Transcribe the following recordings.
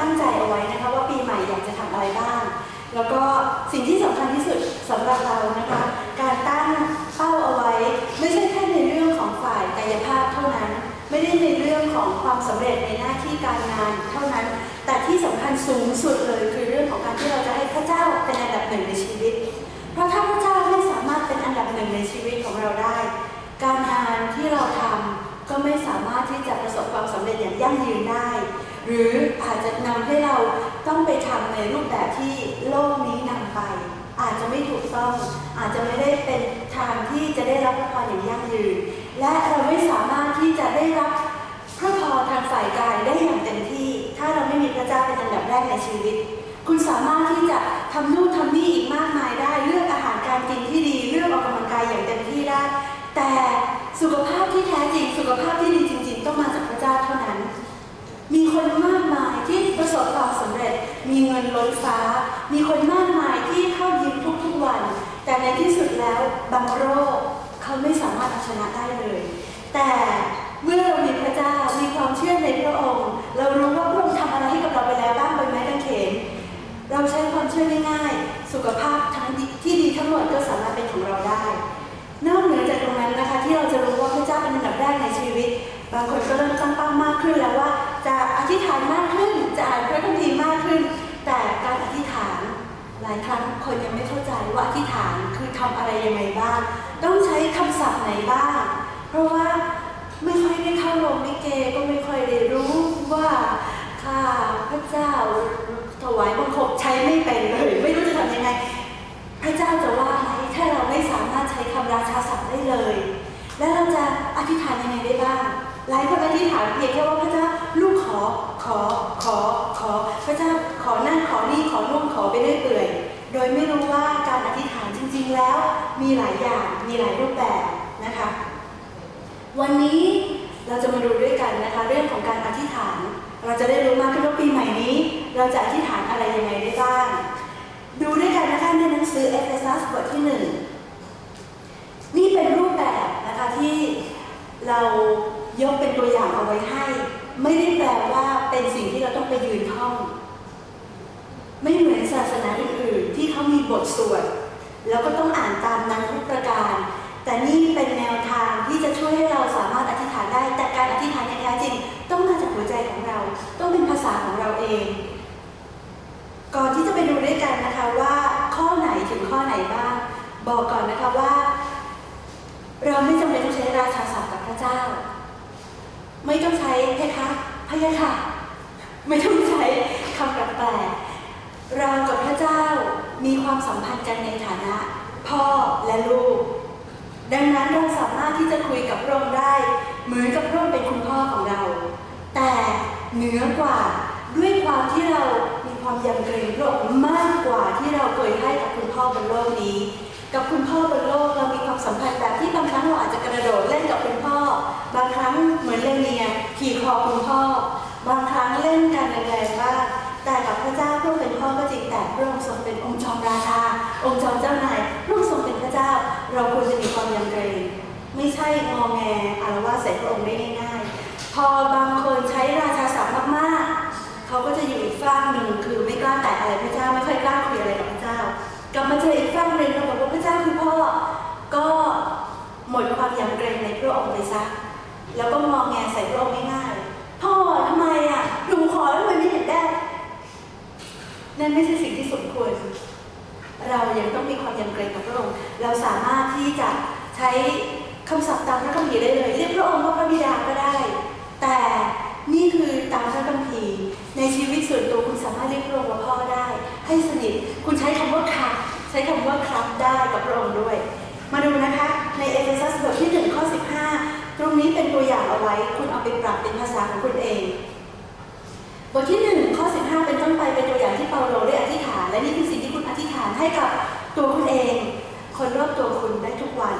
ตั้งใจเอาไว้นะคะว่าปีใหม่อยากจะทำอะไรบ้าง แล้วก็สิ่งที่สำคัญที่สุดสำหรับเรานะคะ การตั้งเป้าเอาไว้ ไม่ใช่แค่ในเรื่องของฝ่ายกายภาพเท่านั้น ไม่ได้ในเรื่องของความสำเร็จในหน้าที่การงานเท่านั้น แต่ที่สำคัญสูงสุดเลยคือเรื่องของการที่เราจะให้พระเจ้าเป็นอันดับหนึ่งในชีวิต เพราะถ้าพระเจ้าไม่สามารถเป็นอันดับหนึ่งในชีวิตของเราได้ การงานที่เราทำก็ไม่สามารถที่จะประสบความสำเร็จอย่างยั่งยืนได้ หรืออาจจะนำให้เราต้องไปทำในรูปแบบที่โลกนี้นำไป อาจจะไม่ถูกต้อง อาจจะไม่ได้เป็นทางที่จะได้รับพระพรอย่างยั่งยืน และเราไม่สามารถที่จะได้รับพระพรทางฝ่ายกายได้อย่างเต็มที่ ถ้าเราไม่มีพระเจ้าเป็นอันดับแรกในชีวิต คุณสามารถที่จะทำนู่นทำนี่อีกมากมายได้ เลือกอาหารการกินที่ดี เลือกออกกำลังกายอย่างเต็มที่ได้ แต่สุขภาพที่แท้ มีเงินล้นฟ้า มีคนมากมายที่เข้ายิมทุกๆวัน แต่ในที่สุดแล้วบางโรคเขาไม่สามารถเอาชนะได้เลย แต่เมื่อเรามีพระเจ้ามีความเชื่อในพระองค์ เรารู้ว่าพระองค์ทำอะไรให้กับเราไปแล้วบ้างบนไม้กางเขนเราใช้ความเชื่อง่ายๆ สุขภาพทั้งดีที่ดีทั้งหมดก็สามารถเป็นของเราได้ นอกเหนือจากตรงนั้นนะคะ ที่เราจะรู้ว่าพระเจ้าเป็นอันดับแรกในชีวิต บางคนก็เริ่มตั้งเป้ามากขึ้นแล้วว่า จะอธิษฐานมากขึ้น จะอ่านพระคัมภีร์มากขึ้น แต่การอธิษฐาน หลายครั้งคนยังไม่เข้าใจว่าอธิษฐานคือทำอะไรยังไงบ้าง ต้องใช้คำศัพท์ไหนบ้าง เพราะว่าไม่ค่อยได้เข้าโรงลิเกก็ไม่ค่อยได้รู้ว่าข้าพระเจ้าถวายบังคมใช้ไม่เป็นเลย ไม่รู้จะทำยังไง พระเจ้าจะว่าไหมถ้าเราไม่สามารถใช้คำราชาศัพท์ได้เลย แล้วเราจะอธิษฐานยังไงได้บ้าง หลายคนอธิษฐานเพียงแค่ว่าพระเจ้าลูกขอขอขอขอ พระเจ้าขอนั่นขอนี่ขอนู่นขอไปเรื่อยเปื่อย โดยไม่รู้ว่าการอธิษฐานจริง ๆ แล้ว มีหลายอย่างมีหลายรูปแบบนะคะ วันนี้เราจะมาดูด้วยกันนะคะเรื่องของการอธิษฐาน เราจะได้รู้มากขึ้นว่าปีใหม่นี้ เราจะอธิษฐานอะไรยังไงได้บ้างดูด้วยกันนะคะในหนังสือเอเฟซัสบทที่หนึ่งนี่เป็นรูปแบบนะคะที่เรา ยกเป็นตัวอย่างเอาไว้ให้ ไม่ได้แปลว่าเป็นสิ่งที่เราต้องไปยืนท่อง ไม่เหมือนศาสนาอื่นๆที่เขามีบทสวดแล้วก็ต้องอ่านตามนั้นทุกประการ แต่นี่เป็นแนวทางที่จะช่วยให้เราสามารถอธิษฐานได้ แต่การอธิษฐานในแท้จริง ต้องมาจากหัวใจของเรา ต้องเป็นภาษาของเราเอง ก่อนที่จะไปดูด้วยกันนะคะว่าข้อไหนถึงข้อไหนบ้าง บอกก่อนนะคะว่า เราไม่จำเป็นต้องใช้ราชาศัพท์กับพระเจ้า ไม่ต้องใช้เพคะพยะค่ะ ไม่ต้องใช้คำแปลกๆเรากับพระเจ้ามีความสัมพันธ์กันในฐานะ พ่อและลูก ดังนั้นเราสามารถที่จะคุยกับพระองค์ได้ เหมือนกับพระองค์เป็นคุณพ่อของเรา แต่เหนือกว่าด้วยความที่เรามีความยำเกรงพระองค์มากกว่าที่เราเคยให้กับคุณพ่อบนโลกนี้ กับคุณพ่อบนโลกเรามีความสัมพันธ์แบบที่บางครั้งเราอาจจะกระโดดเล่นกับคุณพ่อ บางครั้งเหมือนเลเนียขี่คอคุณพ่อ บางครั้งเล่นกันแรงๆบ้าแต่กับพระเจ้าพระอเป็นพ่อก็จริงแต่พระองค์ทรงเป็นองค์จอมราชาองค์จอมเจ้านายพระองค์ทรงเป็นพระเจ้า เราควรจะมีความยำเกรงไม่ใช่งอแงอารวาสใส่พระองค์ได้ง่ายๆพอบางคนใช้ราชาศัพท์มากๆเขาก็จะอยู่อีกฝั่งหนึ่งคือไม่กล้าแตะอะไรพระเจ้าไม่ค่อยกล้าคุยอะไรกับพระเจ้ากลับมาเจออีกฝั่งหนึ่งเราบอกว่าพระเจ้าคือพ่อก็หมดความยำเกรงในพระองค์ไปซะ แล้วก็มองแงใส่พระองค์ง่ายๆพ่อทำไมอะหนูขอแล้วทำไมไม่เห็นได้นั่นไม่ใช่สิ่งที่สมควร เรายังต้องมีความยำเกรงกับพระองค์ เราสามารถที่จะใช้คำศัพท์ตามพระคัมภีร์ได้เลย เรียกพระองค์ว่าพระบิดาก็ได้ แต่นี่คือตามพระคัมภีร์ ในชีวิตส่วนตัวคุณสามารถเรียกพระองค์ว่าพ่อได้ ให้สนิท คุณใช้คำว่าครับใช้คำว่าครับได้กับพระองค์ด้วย มาดูนะคะ ในเอเฟซัสบทที่ี้เป็นตัวอย่างเอาไว้ คุณเอาไปปรับเป็นภาษาของคุณเอง บทที่ 1 ข้อ 15 เป็นต้นไปเป็นตัวอย่างที่เปาโลได้อธิษฐาน และนี่คือสิ่งที่คุณอธิษฐานให้กับตัวคุณเอง คนรอบตัวคุณได้ทุกวัน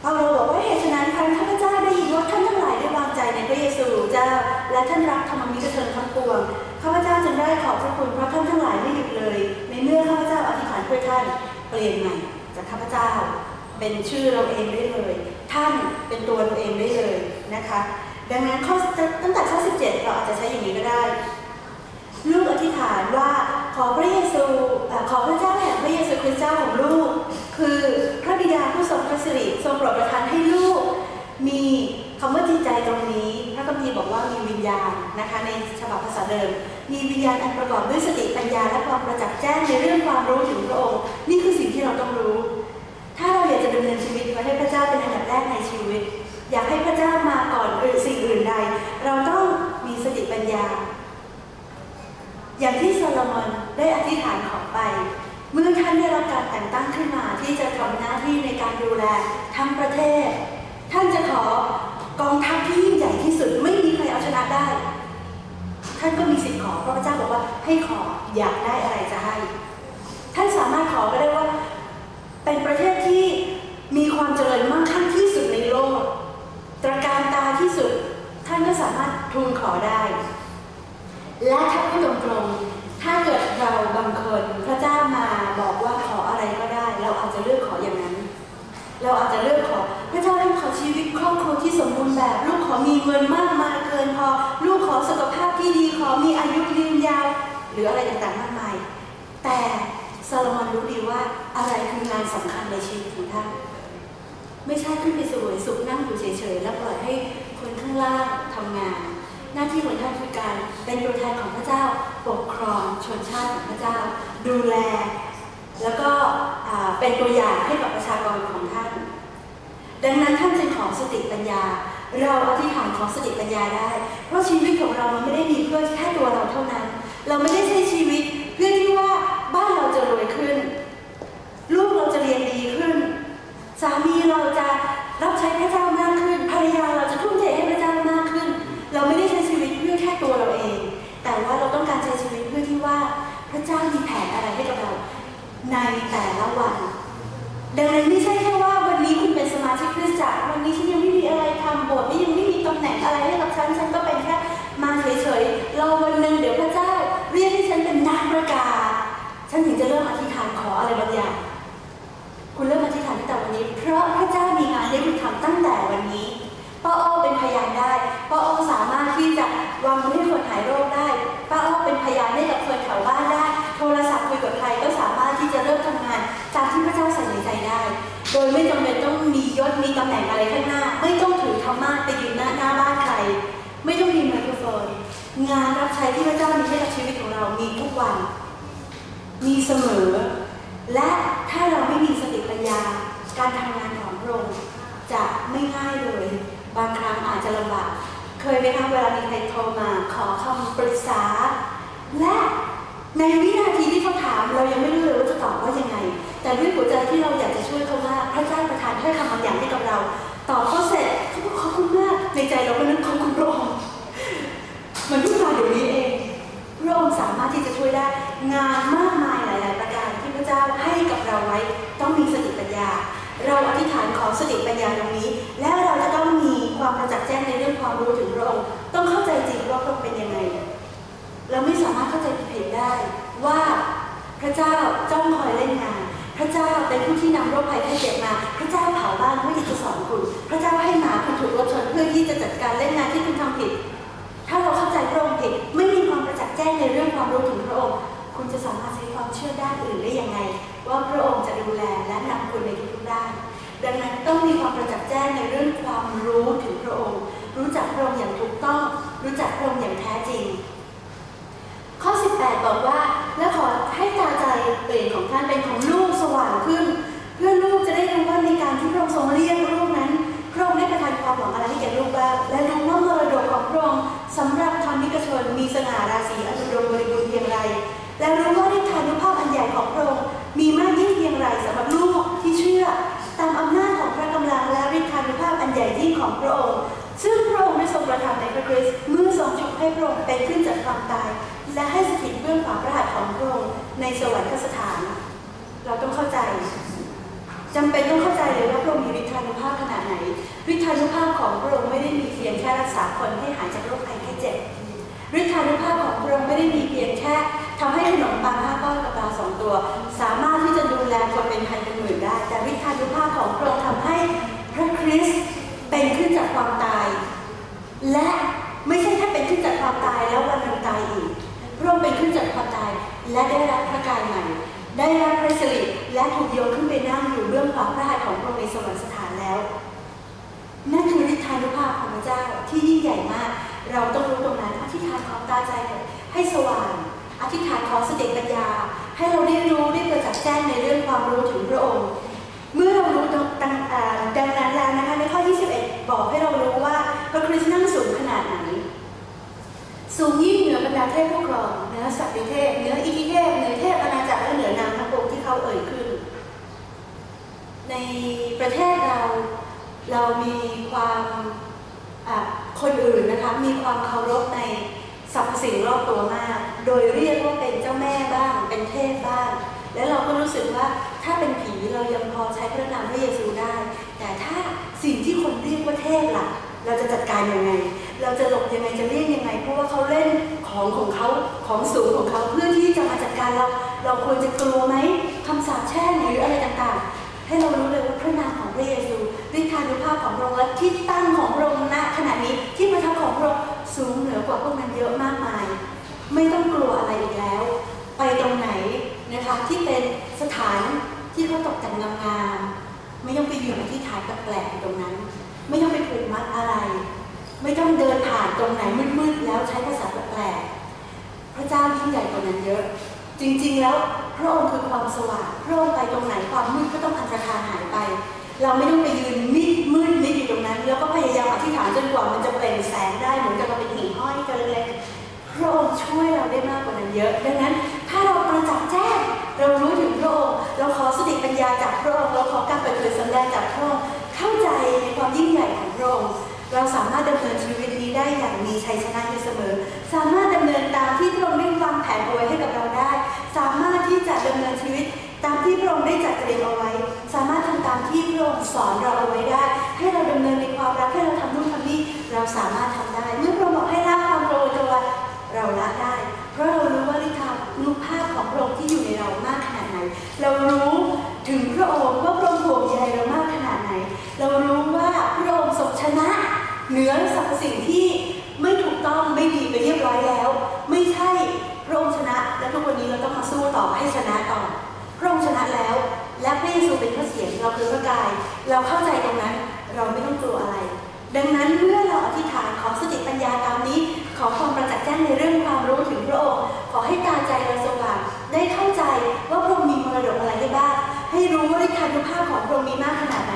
เปาโลบอกว่าเหตุฉะนั้นครั้งข้าพเจ้าได้ยินว่าท่านทั้งหลายได้วางใจในพระเยซูเจ้า และท่านรักธรรมมิตรเทิงทั้งปวงข้าพเจ้าจึงได้ขอบพระคุณเพราะท่านทั้งหลายไม่หยุดเลย ในเมื่อข้าพเจ้าอธิษฐานเพื่อท่านเปลี่ยนใหม่จากข้าพเจ้า เป็นชื่อเราเองได้เลย ท่านเป็นตัวเราเองได้เลยนะคะ ดังนั้นข้อตั้งแต่ข้อ 17 เราอาจจะใช้อย่างนี้ก็ได้ ลูกอธิษฐานว่าขอพระเยซูขอพระเจ้าแห่งพระเยซูคริสต์เจ้าของลูก คือพระบิดาผู้ทรงพระสิริทรงโปรดประทานให้ลูก มีคำว่าจิตใจตรงนี้ พระคัมภีร์บอกว่ามีวิญญาณนะคะในฉบับภาษาเดิม มีวิญญาณอันประกอบด้วยสติปัญญา ดำเนินชีวิตไว้ให้พระเจ้าเป็นอันดับแรกในชีวิต อยากให้พระเจ้ามาก่อนอื่นสิ่งอื่นใด เราต้องมีสติปัญญา อย่างที่โซโลมอนได้อธิษฐานขอไป เมื่อท่านได้รับการแต่งตั้งขึ้นมาที่จะทำหน้าที่ในการดูแลทั้งประเทศ ท่านจะขอกองทัพที่ยิ่งใหญ่ที่สุดไม่มีใครเอาชนะได้ ท่านก็มีสิทธิ์ขอเพราะพระเจ้าบอกว่าให้ขออยากได้อะไรจะให้ ท่านสามารถขอก็ได้ว่า เป็นประเทศที่มีความเจริญมั่งคั่งที่สุดในโลก ตระการตาที่สุด ท่านก็สามารถทูลข อได้ และถ้าพูดตรงๆ ถ้าเกิดเราบางคนพระเจ้ามาบอกว่าขออะไรก็ได้ เราอาจจะเลือกขออย่างนั้น เราอาจจะเลือกขอพระเจ้าลูกขอชีวิตครอบครัวที่สมบูรณ์แบบลูกขอมีเงินมากมายเกินพอลูกขอสุขภาพที่ดีขอมีอายุยืนยาวหรืออะไรต่างๆมากมาย แต่ซาโลมอนรู้ดีว่าอะไรคืองานสำคัญในชีวิตของท่านไม่ใช่ขึ้นไปสวยสุขนั่งอยู่เฉยๆแล้วปล่อยให้คนข้างล่างทำงาน หน้าที่ของท่านคือการเป็นตัวแทนของพระเจ้าปกครองชนชาติของพระเจ้า ดูแล แล้วก็เป็นตัวอย่างให้กับประชากรของท่าน ดังนั้นท่านจึงขอสติปัญญา เราอธิษฐานขอสติปัญญาได้ เพราะชีวิตของเรามันไม่ได้มีเพื่อแค่ตัวเราเท่านั้น เราไม่ได้ใช้ชีวิตเพื่อที่ว่าบ้านเราจะรวยขึ้น ลูกเราจะเรียนดีขึ้น สามีเราจะรับใช้พระเจ้ามากขึ้นภรรยาเรา ระเจ้ามีแผนอะไรให้กับเรา ในแต่ละวัน ดังนั้นไม่ใช่แค่ว่าวันนี้คุณเป็นสมาชิกคริสตจักรวันนี้ฉันยังไม่มีอะไรทำบทนี้ยังไม่มีตำแหน่งอะไรให้กับฉันฉัน โดยไม่จำเป็นต้องมียศมีตำแหน่งอะไรข้างหน้า ไม่ต้องถือธรรมะไปยืนหน้าหน้าบ้านใคร ไม่ต้องมีไมโครโฟน งานรับใช้ที่พระเจ้ามีให้กับชีวิตของเรามีทุกวัน มีเสมอ และถ้าเราไม่มีสติปัญญา การทำงานของพระองค์จะไม่ง่ายเลย บางครั้งอาจจะลำบาก เคยไหมคะเวลามีใครโทรมาขอคำปรึกษา และในวินาทีที่เขาถามเรายังไม่รู้เลยว่าจะตอบว่ายังไง แต่ด้วยหัวใจที่เราอยากจะช่วยเขามากพระเจ้าประทานถ้อยคำบางอย่างให้กับเราตอบเขาเสร็จเขาบอกขอบคุณมากในใจเราก็นึกขอบคุณพระองค์มันเพิ่งมาเดี๋ยวนี้เองพระองค์สามารถที่จะช่วยได้งานมากมายหลาย ๆ ประการที่พระเจ้าให้กับเราไว้ต้องมีสติปัญญา เราอธิษฐานขอสติปัญญาตรงนี้ แล้วเราจะต้องมีความประจักษ์แจ้งในเรื่องความรู้ถึงพระองค์ต้องเข้าใจจริงว่าพระองค์เป็นยังไง เราไม่สามารถเข้าใจผิดได้ว่าพระเจ้าจ้องคอยเล่นงาน พระเจ้าเป็นผู้ที่นำโรคภัยไข้เจ็บมา พระเจ้าเผาบ้านเพื่อที่จะสอนคุณ พระเจ้าให้หมาคุณถูกรถชนเพื่อที่จะจัดการเล่นงานที่คุณทำผิด ถ้าเราเข้าใจพระองค์ผิดไม่มีความประจักษ์แจ้งในเรื่องความรู้ถึงพระองค์ คุณจะสามารถใช้ความเชื่อด้านอื่นได้ยังไง ว่าพระองค์จะดูแลและนำคุณในทุกๆด้าน ดังนั้นต้องมีความประจักษ์แจ้งในเรื่องความรู้ถึงพระองค์ รู้จักพระองค์อย่างถูกต้อง รู้จักพระองค์อย่างแท้จริง ข้อ18บอกว่า และขอให้ตาใจเปลี่ยนของท่านเป็นของลูกสว่างขึ้น เพื่อลูกจะได้รู้ว่าในการที่พระองค์ทรงเรียกลูกนั้นพระองค์ได้ประทานความหวังอะไรให้แก่ลูกบ้างและรู้ว่ามรดกของพระองค์สำหรับธรรมิกชนมีสง่าราศีอันอุดมบริบูรณ์เพียงไร และรู้ว่าฤทธานุภาพอันใหญ่ของพระองค์มีมากยิ่งเพียงไรสำหรับลูกที่เชื่อ ตามอำนาจของพระกำลังและฤทธานุภาพอันใหญ่ยิ่งของพระองค์ซึ่งพระองค์ได้ทรงประทานในพระคริสต์เมื่อทรงชุบให้พระองค์เป็นขึ้นจากความตาย และให้สถิตเบื้องขวาพระหัตถ์ของพระองค์ในสวรรคสถาน เราต้องเข้าใจจำเป็นต้องเข้าใจเลยว่าพระองค์มีฤทธานุภาพขนาดไหนฤทธานุภาพของพระองค์ไม่ได้มีเพียงแค่รักษาคนให้หายจากโรคภัยไข้เจ็บฤทธานุภาพของพระองค์ไม่ได้มีเพียงแค่ทำให้ขนมปังห้าก้อนกับปลาสองตัว สามารถที่จะดูแลคนเป็นพันเป็นหมื่นได้ แต่ฤทธานุภาพของพระองค์ทำให้พระคริสต์เป็นขึ้นจากความตาย และ เป็นขึ้นจากความตาย และได้รับพระกายใหม่ ได้รับพระสิริและถูกโยนขึ้นไปนั่งอยู่เบื้องขวาพระหัตถ์ของพระองค์ในสวรรคสถานแล้ว นั่นคือฤทธานุภาพของพระเจ้าที่ยิ่งใหญ่มาก เราต้องรู้ตรงนั้นอธิษฐานของตาใจให้สว่างอธิษฐานของสติปัญญา ให้เราได้รู้ได้ประจักษ์แจ้งในเรื่องความรู้ถึงพระองค์ เมื่อเรารู้ดังดังนั้นแล้วนะคะในข้อ 21 บอกให้เรารู้ว่าพระคริสต์นั่งสูงขนาดไหนสูง ยิ่งเหนือบรเทพผู้ครองเนือสัตว์เทพเนืออิทิเทพเหนือเทพอาณาจักรและเหนือนามทั้งปวงที่เขาเอ่ยขึ้น ในประเทศเราเรามีความคนอื่นนะคะมีความเคารพในสรรพสิ่งรอบตัวมาก โดยเรียกว่าเป็นเจ้าแม่บ้าง เป็นเทพบ้าง และเราก็รู้สึกว่าถ้าเป็นผีเรายังพอใช้พระนามพระเยซูได้ แต่ถ้าสิ่งที่คนเรียกว่าเทพล่ะ เราจะจัดการยังไง เราจะหลบยังไงจะเลี่ยงยังไง เพราะว่าเขาเล่นของของเขาของสูงของเขาเพื่อที่จะมาจัดการเรา เราควรจะกลัวไหมคำสาปแช่งหรืออะไรต่างๆ ให้เรารู้เลยว่าพระนามของพระเยซูฤทธานุภาพของพระองค์และที่ตั้งของพระองค์ณขณะนี้ที่ประทับของพระองค์สูงเหนือกว่าพวกนั้นเยอะมากมาย ไม่ต้องกลัวอะไรอีกแล้ว ไปตรงไหนนะคะที่เป็นสถานที่เขาตกแต่งงามๆไม่ต้องไปอยู่ในที่ฐานแปลกๆตรงนั้น ไม่ต้องไปผูกมัดอะไร ไม่ต้องเดินผ่านตรงไหนมืดๆแล้วใช้ภาษาแปลกๆพระเจ้ายิ่งใหญ่กว่านั้นเยอะ จริงๆแล้วพระองค์คือความสว่างพระองค์ไปตรงไหนความมืดก็ต้องอันตรธานหายไป เราไม่ต้องไปยืนมิดมืดมิดอยู่ตรงนั้น แล้วก็พยายามอธิษฐานจนกว่ามันจะเปล่งแสงได้เหมือนกับเราเป็นหิ่งห้อยกันเล็กๆพระองค์ช่วยเราได้มากกว่านั้นเยอะ ดังนั้น ถ้าเราประจักษ์แจ้งเรารู้ถึงพระองค์เราขอสติปัญญาจากพระองค์เราขอการเปิดเผยสัญญาจากพระองค์เข้าใจในความยิ่งใหญ่ของพระองค์ เราสามารถดำเนินชีวิตนี้ได้อย่างมีชัยชนะอยู่เสมอ สามารถดำเนินตามที่พระองค์ได้วางแผนเอาไว้ให้กับเราได้ สามารถที่จะดำเนินชีวิตตามที่พระองค์ได้จัดเตรียมเอาไว้ สามารถทำตามที่พระองค์สอนเราเอาไว้ได้ ให้เราดำเนินในความรักให้เราทำนู่นทำนี่เราสามารถทำได้ เมื่อพระองค์บอกให้ละความโกรธตัวเราละได้ เพราะเรารู้ว่าฤทธานุภาพของพระองค์ที่อยู่ในเรามากขนาดไหน เรารู้ถึงพระองค์ว่าพระองค์ห่วงใยเรามากขนาดไหน เรารู้ว่าพระองค์ทรงชนะ เหนือสรรพสิ่งที่ไม่ถูกต้องไม่ดีไปเรียบร้อยแล้ว ไม่ใช่พระองค์ชนะและทุกวันนี้เราต้องมาสู้ต่อให้ชนะต่อพระองค์ชนะแล้ว และพระเยซูเป็นพระเสียรเราคือพระกาย เราเข้าใจตรงนั้นเราไม่ต้องกลัวอะไร ดังนั้นเมื่อเราอธิษฐานขอสติปัญญาตามนี้ ขอความประจักษ์แจ้งในเรื่องความรู้ถึงพระองค์ขอให้ตาใจเราสว่างได้เข้าใจว่าพระองค์มีมรดกอะไรให้บ้างให้รู้ว่าฤทธานุภาพของพระองค์มีมากขนาดไหน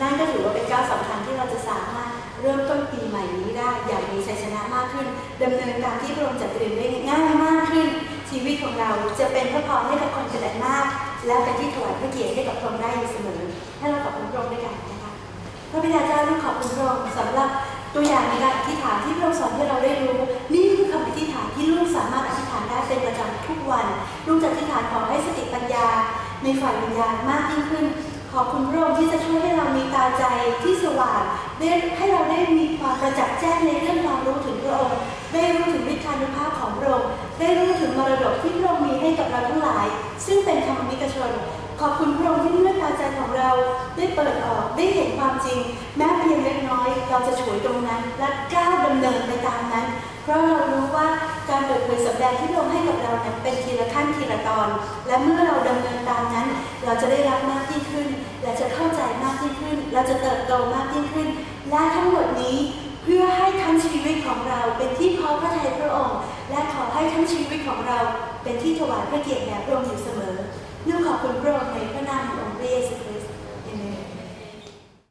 นั่นก็ถือว่าเป็นก้าวสำคัญที่เราจะสามารถ เริ่มต้นปีใหม่นี้ได้อย่างมีชัยชนะมากขึ้นดำเนินตามที่พระองค์จัดเตรียมได้ง่ายมากขึ้น ชีวิตของเราจะเป็นพระพรให้กับคนจำนวนมาก และเป็นที่ถวายพระเกียรติให้กับพระองค์ได้อยู่เสมอให้เราขอบคุณพระองค์ด้วยกันนะคะพระบิดาเจ้าลูกขอบคุณพระองค์สำหรับตัวอย่างในการอธิษฐานที่พระองค์สอนให้เราได้รู้ นี่คือคำอธิษฐานที่ลูกสามารถอธิษฐานได้เป็นประจำทุกวัน ลูกจะอธิษฐานขอให้สติปัญญาในฝ่ายวิญญาณมากยิ่งขึ้น ขอบคุณพระองค์ที่จะช่วยให้เรามีตาใจที่สว่างได้ให้เราได้มีความประจักษ์แจ้งในเรื่องความรู้ถึงพระองค์ ได้รู้ถึงวิชานุภาพของพระองค์ได้รู้ถึงมรดกที่พระองค์มีให้กับเราทั้งหลาย ซึ่งเป็นธรรมมิกชน ขอบคุณพระองค์ที่เมื่อตาใจของเราได้เปิดออกได้เห็นความจริง แม้เพียงเล็กน้อย เราจะฉวยตรงนั้นและก้าวดำเนินไปตามนั้น เพราะเรารู้ เปิดเผยสัญญาณที่พระองให้กับเราเนี่ยเป็นทีละขั้นทีละตอน และเมื่อเราดำเนินตามนั้น เราจะได้รับมากยิ่งขึ้น และจะเข้าใจมากยิ่งขึ้น เราจะเติบโตมากยิ่งขึ้น และทั้งหมดนี้เพื่อให้ทั้งชีวิตของเราเป็นที่พอพระทัยพระองค์ และขอให้ทั้งชีวิตของเราเป็นที่ถวายพระเกียรติแด่พระองค์อยู่เสมอเนื่องขอบคุณพระองค์ในพระนามของค์เบส